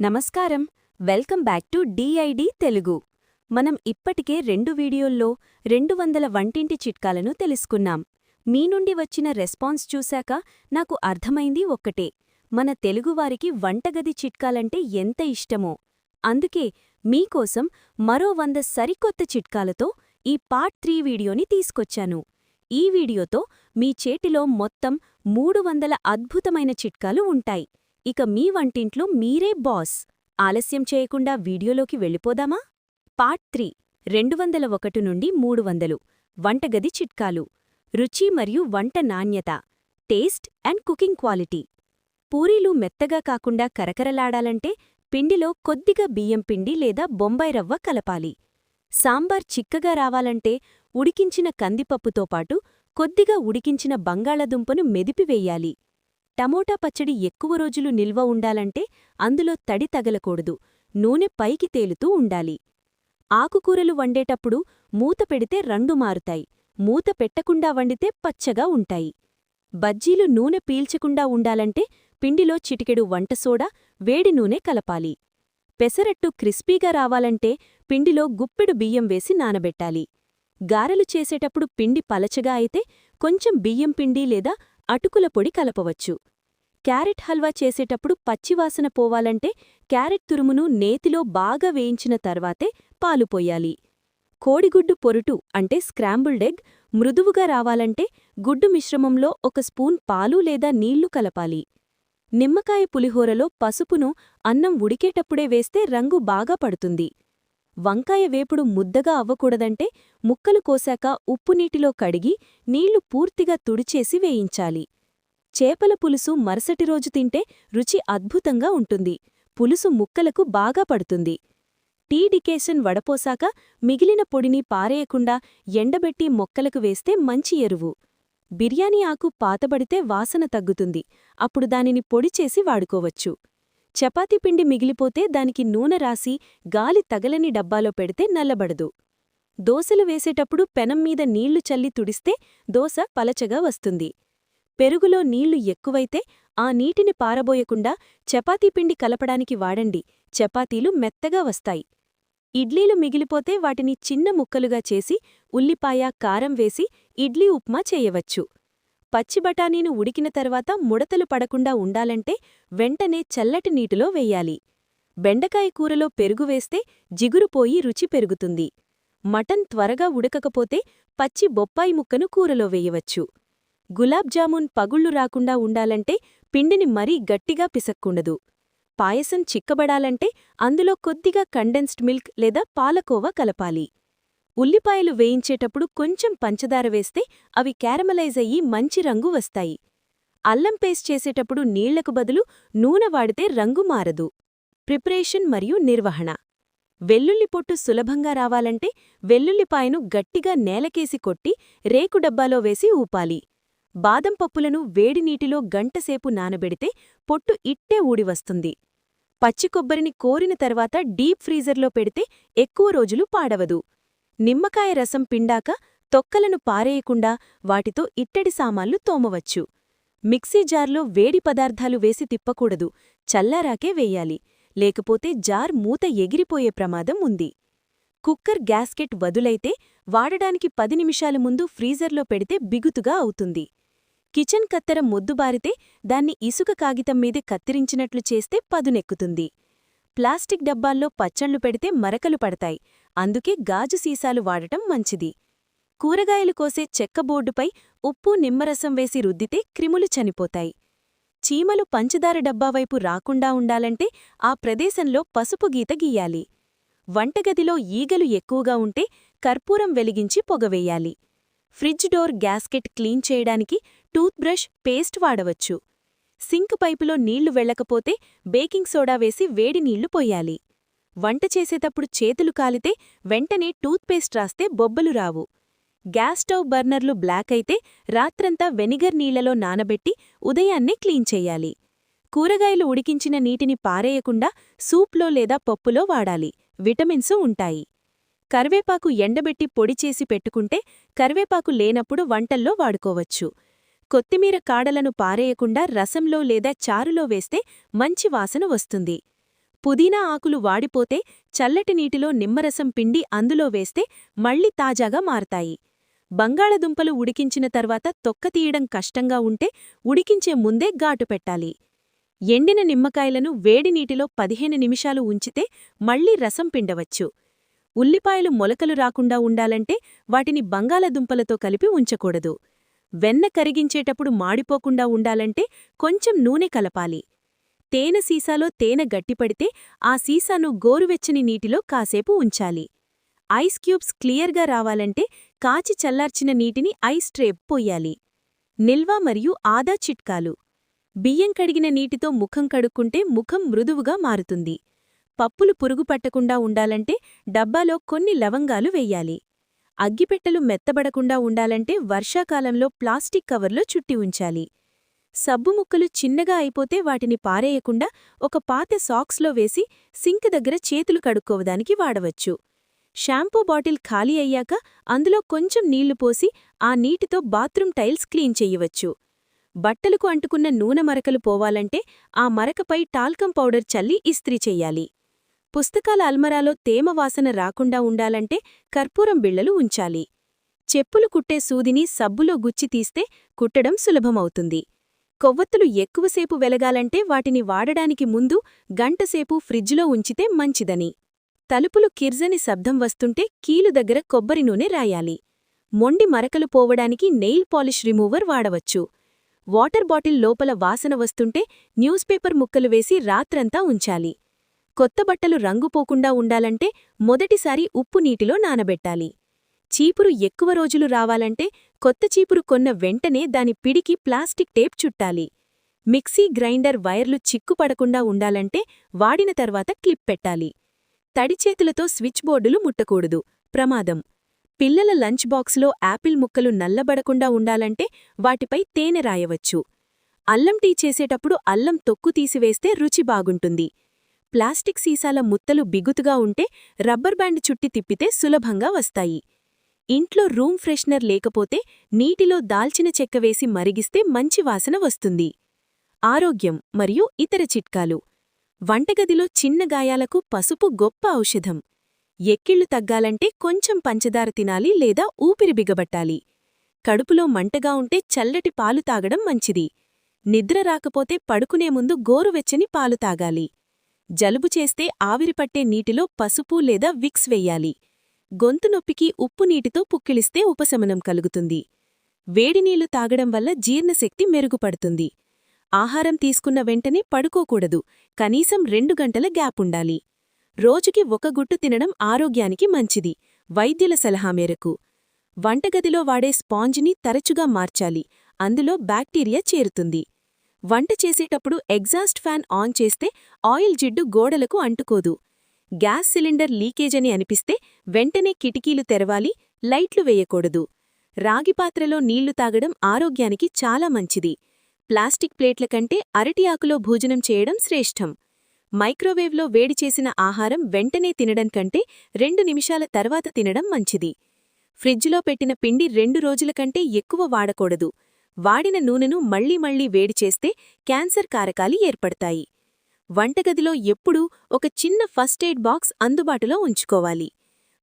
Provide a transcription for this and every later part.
నమస్కారం. Welcome back to DID Telugu. మనం ఇప్పటికే రెండు వీడియోల్లో రెండు వందల వంటింటి చిట్కాలను తెలుసుకున్నాం. మీ నుండి వచ్చిన రెస్పాన్స్ చూశాక నాకు అర్థమైంది ఒక్కటే. మన తెలుగువారికి వంటగది చిట్కాలంటే ఎంత ఇష్టమో. అందుకే మీకోసం మరో వంద సరికొత్త చిట్కాలతో ఈ పార్ట్ త్రీ వీడియోని తీసుకొచ్చాను. ఈ వీడియోతో మీ చేతిలో మొత్తం మూడు వందల అద్భుతమైన చిట్కాలు ఉంటాయి. ఇక మీ వంటింట్లో మీరే బాస్. ఆలస్యం చేయకుండా వీడియోలోకి వెళ్ళిపోదామా? పార్ట్ త్రీ రెండు వందల ఒకటి నుండి మూడు వందలు. వంటగది చిట్కాలు. రుచి మరియు వంట నాణ్యత. Taste and cooking quality. పూరీలు మెత్తగా కాకుండా కరకరలాడాలంటే పిండిలో కొద్దిగా బియ్యం పిండి లేదా బొంబాయి రవ్వ కలపాలి. సాంబార్ చిక్కగా రావాలంటే ఉడికించిన కందిపప్పుతో పాటు కొద్దిగా ఉడికించిన బంగాళదుంపను మెదిపివేయాలి. టమోటా పచ్చడి ఎక్కువ రోజులు నిల్వ ఉండాలంటే అందులో తడి తగలకూడదు నూనె పైకి తేలుతూ ఉండాలి. ఆకుకూరలు వండేటప్పుడు మూత పెడితే రండు మారుతాయి మూత పెట్టకుండా వండితే పచ్చగా ఉంటాయి. బజ్జీలు నూనె పీల్చకుండా ఉండాలంటే పిండిలో చిటికెడు వంటసోడా వేడి నూనె కలపాలి. పెసరట్టు క్రిస్పీగా రావాలంటే పిండిలో గుప్పెడు బియ్యం వేసి నానబెట్టాలి. గారెలు చేసేటప్పుడు పిండి పలచగా అయితే కొంచెం బియ్యం పిండి లేదా అటుకుల పొడి కలపవచ్చు. క్యారెట్ హల్వా చేసేటప్పుడు పచ్చివాసన పోవాలంటే క్యారెట్ తురుమును నేతిలో బాగా వేయించిన తర్వాతే పాలు పోయాలి. కోడిగుడ్డు పొరుటు అంటే స్క్రాంబుల్డ్ ఎగ్ మృదువుగా రావాలంటే గుడ్డు మిశ్రమంలో ఒక స్పూన్ పాలు లేదా నీళ్ళు కలపాలి. నిమ్మకాయ పులిహోరలో పసుపును అన్నం ఉడికేటప్పుడే వేస్తే రంగు బాగా పడుతుంది. వంకాయ వేపుడు ముద్దగా అవ్వకూడదంటే ముక్కలు కోశాక ఉప్పునీటిలో కడిగి నీళ్ళు పూర్తిగా తుడిచేసి వేయించాలి. చేపల పులుసు మరుసటి రోజు తింటే రుచి అద్భుతంగా ఉంటుంది. పులుసు ముక్కలకు బాగా పడుతుంది. టీ డికేషన్ వడపోసాక మిగిలిన పొడిని పారేయకుండా ఎండబెట్టి మొక్కలకు వేస్తే మంచి ఎరువు. బిర్యానీ ఆకు పాతబడితే వాసన తగ్గుతుంది. అప్పుడు దానిని పొడిచేసి వాడుకోవచ్చు. చపాతీ పిండి మిగిలిపోతే దానికి నూనె రాసి గాలి తగలని డబ్బాలో పెడితే నల్లబడదు. దోశలు వేసేటప్పుడు పెనం మీద నీళ్ళు చల్లి తుడిస్తే దోశ పలచగా వస్తుంది. పెరుగులో నీళ్ళు ఎక్కువైతే ఆ నీటిని పారబోయకుండా చపాతీ పిండి కలపడానికి వాడండి. చపాతీలు మెత్తగా వస్తాయి. ఇడ్లీలు మిగిలిపోతే వాటిని చిన్న ముక్కలుగా చేసి ఉల్లిపాయ కారం వేసి ఇడ్లీ ఉప్మా చేయవచ్చు. పచ్చి బఠానీను ఉడికిన తర్వాత ముడతలు పడకుండా ఉండాలంటే వెంటనే చల్లటి నీటిలో వెయ్యాలి బెండకాయ కూరలో పెరుగు వేస్తే జిగురుపోయి రుచి పెరుగుతుంది. మటన్ త్వరగా ఉడకకపోతే పచ్చి బొప్పాయి ముక్కను కూరలో వేయవచ్చు. గులాబ్ జామున్ పగుళ్ళు రాకుండా ఉండాలంటే పిండిని మరీ గట్టిగా పిసక్కుండదు. పాయసం చిక్కబడాలంటే అందులో కొద్దిగా కండెన్స్డ్ మిల్క్ లేదా పాలకోవా కలపాలి. ఉల్లిపాయలు వేయించేటప్పుడు కొంచెం పంచదార వేస్తే అవి క్యారమలైజ్ అయ్యి మంచి రంగు వస్తాయి. అల్లం పేస్ట్ చేసేటప్పుడు నీళ్ళకు బదులు నూనె వాడితే రంగు మారదు. ప్రిపరేషన్ మరియు నిర్వహణ. వెల్లుల్లి పొట్టు సులభంగా రావాలంటే వెల్లుల్లిపాయను గట్టిగా నేలకేసి కొట్టి రేకు డబ్బాలో వేసి ఊపాలి. బాదం పప్పులను వేడి నీటిలో గంటసేపు నానబెడితే పొట్టు ఇట్టే ఊడివస్తుంది పచ్చి కొబ్బరిని కోరిన తర్వాత డీప్ ఫ్రీజర్లో పెడితే ఎక్కువ రోజులు పాడవదు. నిమ్మకాయ రసం పిండాక తొక్కలను పారేయకుండా వాటితో ఇట్టడి సామాన్లు తోమవచ్చు. మిక్సీ జార్లో వేడి పదార్థాలు వేసి తిప్పకూడదు. చల్లారాకే వేయాలి. లేకపోతే జార్ మూత ఎగిరిపోయే ప్రమాదం ఉంది. కుక్కర్ గ్యాస్కెట్ వదులైతే వాడడానికి పది నిమిషాల ముందు ఫ్రీజర్లో పెడితే బిగుతుగా అవుతుంది. కిచెన్ కత్తెర మొద్దుబారితే దాన్ని ఇసుక కాగితం మీదే కత్తిరించినట్లు చేస్తే పదునెక్కుతుంది. ప్లాస్టిక్ డబ్బాల్లో పచ్చళ్ళు పెడితే మరకలు పడతాయి. అందుకే గాజు సీసాలు వాడటం మంచిది. కూరగాయలు కోసే చెక్కబోర్డుపై ఉప్పు నిమ్మరసం వేసి రుద్దితే క్రిములు చనిపోతాయి. చీమలు పంచదార డబ్బావైపు రాకుండా ఉండాలంటే ఆ ప్రదేశంలో పసుపు గీత గీయాలి. వంటగదిలో ఈగలు ఎక్కువగా ఉంటే కర్పూరం వెలిగించి పొగవేయాలి ఫ్రిడ్జ్ డోర్ గ్యాస్కెట్ క్లీన్ చేయడానికి టూత్బ్రష్ పేస్ట్ వాడవచ్చు. సింక్ పైపులో నీళ్ళు వెళ్ళకపోతే బేకింగ్ సోడా వేసి వేడి నీళ్ళు పోయాలి. వంట చేసేటప్పుడు చేతులు కాలితే వెంటనే టూత్పేస్ట్ రాస్తే బొబ్బలు రావు. గ్యాస్ స్టవ్ బర్నర్లు బ్లాక్ అయితే రాత్రంతా వెనిగర్ నీళ్ళలో నానబెట్టి ఉదయాన్నే క్లీన్ చెయ్యాలి కూరగాయలు ఉడికించిన నీటిని పారేయకుండా సూప్లో లేదా పప్పులో వాడాలి. విటమిన్సు ఉంటాయి. కరివేపాకు ఎండబెట్టి పొడిచేసి పెట్టుకుంటే కరివేపాకు లేనప్పుడు వంటల్లో వాడుకోవచ్చు. కొత్తిమీర కాడలను పారేయకుండా రసంలో లేదా చారులో వేస్తే మంచి వాసన వస్తుంది. పుదీనా ఆకులు వాడిపోతే చల్లటి నీటిలో నిమ్మరసం పిండి అందులో వేస్తే మళ్ళీ తాజాగా మారతాయి. బంగాళదుంపలు ఉడికించిన తర్వాత తొక్క తీయడం కష్టంగా ఉంటే ఉడికించే ముందే ఘాటు పెట్టాలి. ఎండిన నిమ్మకాయలను వేడి నీటిలో పదిహేను నిమిషాలు ఉంచితే మళ్ళీ రసం పిండవచ్చు. ఉల్లిపాయలు మొలకలు రాకుండా ఉండాలంటే వాటిని బంగాళదుంపలతో కలిపి ఉంచకూడదు. వెన్న కరిగించేటప్పుడు మాడిపోకుండా ఉండాలంటే కొంచెం నూనె కలపాలి. తేనె సీసాలో తేనె గట్టిపడితే ఆ సీసాను గోరువెచ్చని నీటిలో కాసేపు ఉంచాలి. ఐస్ క్యూబ్స్ క్లియర్గా రావాలంటే కాచి చల్లార్చిన నీటిని ఐస్ ట్రేప్ పోయాలి. నిల్వ మరియు ఆదా చిట్కాలు. బియ్యం కడిగిన నీటితో ముఖం కడుక్కుంటే ముఖం మృదువుగా మారుతుంది. పప్పులు పురుగు పట్టకుండా ఉండాలంటే డబ్బాలో కొన్ని లవంగాలు వెయ్యాలి అగ్గిపెట్టెలు మెత్తబడకుండా ఉండాలంటే వర్షాకాలంలో ప్లాస్టిక్ కవర్లో చుట్టి ఉంచాలి. సబ్బు ముక్కలు చిన్నగా అయిపోతే వాటిని పారేయకుండా ఒక పాత సాక్స్లో వేసి సింక్ దగ్గర చేతులు కడుక్కోవడానికి వాడవచ్చు. షాంపూ బాటిల్ ఖాళీ అయ్యాక అందులో కొంచెం నీళ్ళు పోసి ఆ నీటితో బాత్రూమ్ టైల్స్ క్లీన్ చెయ్యవచ్చు బట్టలకు అంటుకున్న నూనె మరకలు పోవాలంటే ఆ మరకపై టాల్కం పౌడర్ చల్లి ఇస్త్రీ చెయ్యాలి పుస్తకాల అల్మరాలో తేమ వాసన రాకుండా ఉండాలంటే కర్పూరం బిళ్ళలు ఉంచాలి. చెప్పులు కుట్టే సూదిని సబ్బులో గుచ్చి తీస్తే కుట్టడం సులభమవుతుంది. కొవ్వొత్తులు ఎక్కువసేపు వెలగాలంటే వాటిని వాడడానికి ముందు గంటసేపు ఫ్రిడ్జ్లో ఉంచితే మంచిదని. తలుపులు కిర్జని శబ్దం వస్తుంటే కీలు దగ్గర కొబ్బరి నూనె రాయాలి. మొండి మరకలు పోవడానికి నెయిల్ పాలిష్ రిమూవర్ వాడవచ్చు. వాటర్ బాటిల్ లోపల వాసన వస్తుంటే న్యూస్ పేపర్ ముక్కలు వేసి రాత్రంతా ఉంచాలి. కొత్త బట్టలు రంగుపోకుండా ఉండాలంటే మొదటిసారి ఉప్పు నీటిలో నానబెట్టాలి. చీపురు ఎక్కువ రోజులు రావాలంటే కొత్త చీపురు కొన్న వెంటనే దాని పిడికి ప్లాస్టిక్ టేప్ చుట్టాలి. మిక్సీ గ్రైండర్ వైర్లు చిక్కుపడకుండా ఉండాలంటే వాడిన తర్వాత క్లిప్ పెట్టాలి. తడిచేతులతో స్విచ్ బోర్డులు ముట్టకూడదు. ప్రమాదం. పిల్లల లంచ్ బాక్స్లో యాపిల్ ముక్కలు నల్లబడకుండా ఉండాలంటే వాటిపై తేనె రాయవచ్చు. అల్లం టీ చేసేటప్పుడు అల్లం తొక్కు తీసివేస్తే రుచి బాగుంటుంది. ప్లాస్టిక్ సీసాల ముత్తలు బిగుతుగా ఉంటే రబ్బర్ బ్యాండ్ చుట్టి తిప్పితే సులభంగా వస్తాయి. ఇంట్లో రూమ్ ఫ్రెషనర్ లేకపోతే నీటిలో దాల్చిన చెక్క వేసి మరిగిస్తే మంచి వాసన వస్తుంది. ఆరోగ్యం మరియు ఇతర చిట్కాలు. వంటగదిలో చిన్న గాయాలకు పసుపు గొప్ప ఔషధం. ఎక్కిళ్ళు తగ్గాలంటే కొంచెం పంచదార తినాలి లేదా ఊపిరి బిగబట్టాలి. కడుపులో మంటగా ఉంటే చల్లటి పాలు తాగడం మంచిది. నిద్ర రాకపోతే పడుకునే ముందు గోరువెచ్చని పాలు తాగాలి. జలుబు చేస్తే ఆవిరిపట్టే నీటిలో పసుపు లేదా విక్స్ వెయ్యాలి గొంతు నొప్పికి ఉప్పు నీటితో పుక్కిలిస్తే ఉపశమనం కలుగుతుంది. వేడినీళ్ళు తాగడం వల్ల జీర్ణశక్తి మెరుగుపడుతుంది. ఆహారం తీసుకున్న వెంటనే పడుకోకూడదు. కనీసం రెండు గంటల గ్యాప్ ఉండాలి. రోజుకి ఒక గుట్టు తినడం ఆరోగ్యానికి మంచిది. వైద్యుల సలహా మేరకు. వంటగదిలో వాడే స్పాంజిని తరచుగా మార్చాలి. అందులో బ్యాక్టీరియా చేరుతుంది. వంట చేసేటప్పుడు ఎగ్జాస్ట్ ఫ్యాన్ ఆన్ చేస్తే ఆయిల్ జిడ్డు గోడలకు అంటుకోదు. గ్యాస్ సిలిండర్ లీకేజని అనిపిస్తే వెంటనే కిటికీలు తెరవాలి లైట్లు వేయకూడదు. రాగిపాత్రలో నీళ్ళు తాగడం ఆరోగ్యానికి చాలా మంచిది. ప్లాస్టిక్ ప్లేట్ల కంటే అరటి ఆకులో భోజనం చేయడం శ్రేష్టం. మైక్రోవేవ్లో వేడి చేసిన ఆహారం వెంటనే తినడం కంటే రెండు నిమిషాల తర్వాత తినడం మంచిది. ఫ్రిడ్జ్లో పెట్టిన పిండి రెండు రోజుల కంటే ఎక్కువ వాడకూడదు. వాడిన నూనెను మళ్ళీ మళ్ళీ వేడి చేస్తే క్యాన్సర్ కారకాలు ఏర్పడతాయి. వంటగదిలో ఎప్పుడూ ఒక చిన్న ఫస్ట్ ఎయిడ్ బాక్స్ అందుబాటులో ఉంచుకోవాలి.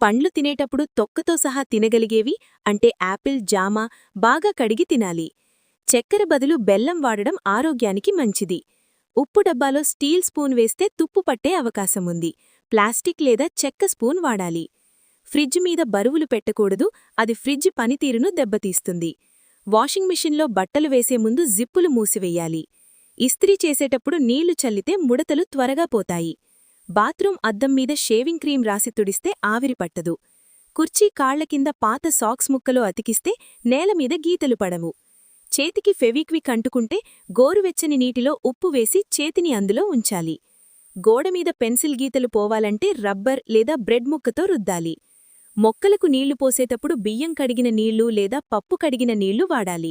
పండ్లు తినేటప్పుడు తొక్కతో సహా తినగలిగేవి అంటే యాపిల్ జామ బాగా కడిగి తినాలి. చక్కెర బదులు బెల్లం వాడడం ఆరోగ్యానికి మంచిది. ఉప్పు డబ్బాలో స్టీల్ స్పూన్ వేస్తే తుప్పు పట్టే అవకాశముంది. ప్లాస్టిక్ లేదా చెక్క స్పూన్ వాడాలి. ఫ్రిడ్జ్ మీద బరువులు పెట్టకూడదు అది ఫ్రిడ్జ్ పనితీరును దెబ్బతీస్తుంది. వాషింగ్ మిషన్లో బట్టలు వేసే ముందు జిప్పులు మూసివెయ్యాలి ఇస్త్రీ చేసేటప్పుడు నీళ్ళు చల్లితే ముడతలు త్వరగా పోతాయి. బాత్రూం అద్దం మీద షేవింగ్ క్రీం రాసి తుడిస్తే ఆవిరి పట్టదు. కుర్చీ కాళ్ళ కింద పాత సాక్స్ ముక్కలు అతికిస్తే నేలమీద గీతలు పడవు. చేతికి ఫెవిక్విక్ అంటుకుంటే గోరువెచ్చని నీటిలో ఉప్పు వేసి చేతిని అందులో ఉంచాలి. గోడమీద పెన్సిల్ గీతలు పోవాలంటే రబ్బర్ లేదా బ్రెడ్ ముక్కతో రుద్దాలి. మొక్కలకు నీళ్ళు పోసేటప్పుడు బియ్యం కడిగిన నీళ్ళు లేదా పప్పు కడిగిన నీళ్ళు వాడాలి.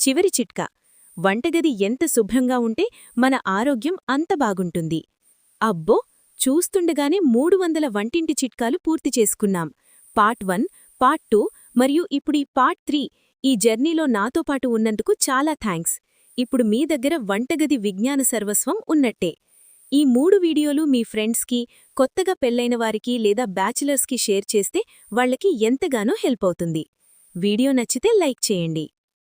చివరి చిట్కా వంటగది ఎంత శుభ్రంగా ఉంటే మన ఆరోగ్యం అంత బాగుంటుంది. అబ్బో! చూస్తుండగానే మూడు వందల వంటింటి చిట్కాలు పూర్తి చేసుకున్నాం. పార్ట్ వన్ పార్ట్ టూ మరియు ఇప్పుడీ పార్ట్ త్రీ ఈ జర్నీలో నాతో పాటు ఉన్నందుకు చాలా థ్యాంక్స్ ఇప్పుడు మీ దగ్గర వంటగది విజ్ఞాన సర్వస్వం ఉన్నట్టే. ఈ మూడు వీడియోలు మీ ఫ్రెండ్స్కి కొత్తగా పెళ్ళైన వారికి లేదా బ్యాచిలర్స్కి షేర్ చేస్తే వాళ్ళకి ఎంతగానో హెల్ప్ అవుతుంది. వీడియో నచ్చితే లైక్ చేయండి.